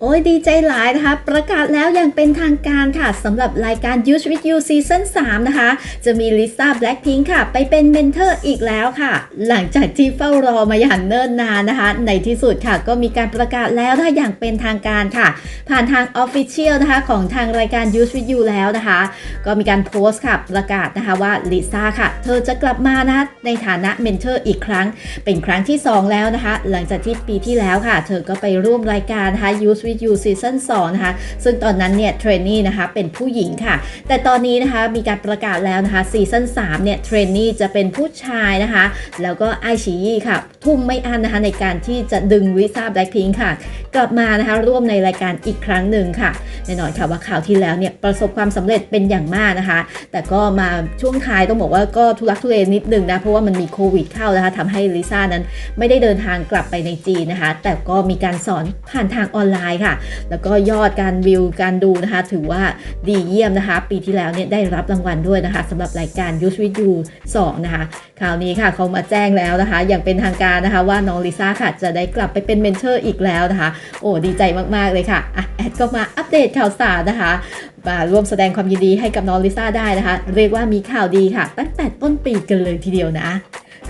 โอ้ยดีใจหลายนะคะ ประกาศแล้วอย่างเป็นทางการค่ะสำหรับรายการ Use with You Season 3 นะคะ จะมีลิซ่า Blackpink ค่ะ ไปเป็นเมนเทอร์อีกแล้วค่ะ หลังจากที่เฝ้ารอมาอย่างเนิ่นนานนะคะ ในที่สุดค่ะ ก็มีการประกาศแล้วนะคะอย่างเป็นทางการค่ะ ผ่านทาง Official นะคะของทางรายการ Use with You แล้วนะคะ ก็มีการโพสต์ค่ะประกาศนะคะว่าลิซ่าค่ะ เธอจะกลับมานะคะในฐานะเมนเทอร์อีกครั้ง เป็นครั้งที่ 2 แล้วนะคะ หลังจากที่ปีที่แล้วค่ะ เธอก็ไปร่วมรายการนะคะ Use with You Season 2นะคะ ซึ่งตอนนั้นเนี่ยเทรนนี่นะคะเป็นผู้หญิงค่ะ แต่ตอนนี้นะคะมีการประกาศแล้วนะคะซีซั่น3เนี่ยเทรนนี่จะเป็นผู้ชายนะคะ แล้วก็ไอชียี่ค่ะ ทุ่มไม่อั้นนะคะในการที่จะดึงลิซ่าแบล็คพิงค่ะ กลับมานะคะร่วมในรายการอีกครั้งหนึ่งค่ะแน่นอนค่ะว่าข่าวที่แล้วเนี่ยประสบความสำเร็จเป็นอย่างมากนะคะ แต่ก็มาช่วงท้ายต้องบอกว่าก็ทุลักทุเลนิดนึงนะเพราะว่ามันมีโควิดเข้านะคะทำให้ลิซ่านั้นไม่ได้เดินทางกลับไปในจีนนะคะ แต่ก็มีการสอนผ่านทางออนไลน์ค่ะ แล้วก็ยอดการวิวการดูนะคะ ถือว่าดีเยี่ยมนะคะ ปีที่แล้วเนี่ยได้รับรางวัลด้วยนะคะสำหรับรายการ Use with You 2 นะคะคราวนี้ค่ะเขามาแจ้งแล้วนะคะ อย่างเป็นทางการนะคะว่าน้องลิซ่าค่ะจะได้กลับไปเป็นเมนเทอร์อีกแล้วนะคะ โอ้ดีใจมากๆเลยค่ะอะแอดก็มาอัปเดตข่าวสารนะคะมาร่วมแสดงความยินดีให้กับน้องลิซ่าได้นะคะ เรียกว่ามีข่าวดีค่ะ ตั้งแต่ต้นปีกันเลยทีเดียวนะ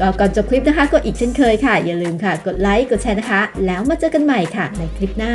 ก็ก่อนจบคลิปนะคะก็อีกเช่นเคยค่ะ อย่าลืมค่ะ กดไลค์ กดแชร์นะคะ แล้วมาเจอกันใหม่ค่ะ ในคลิปหน้า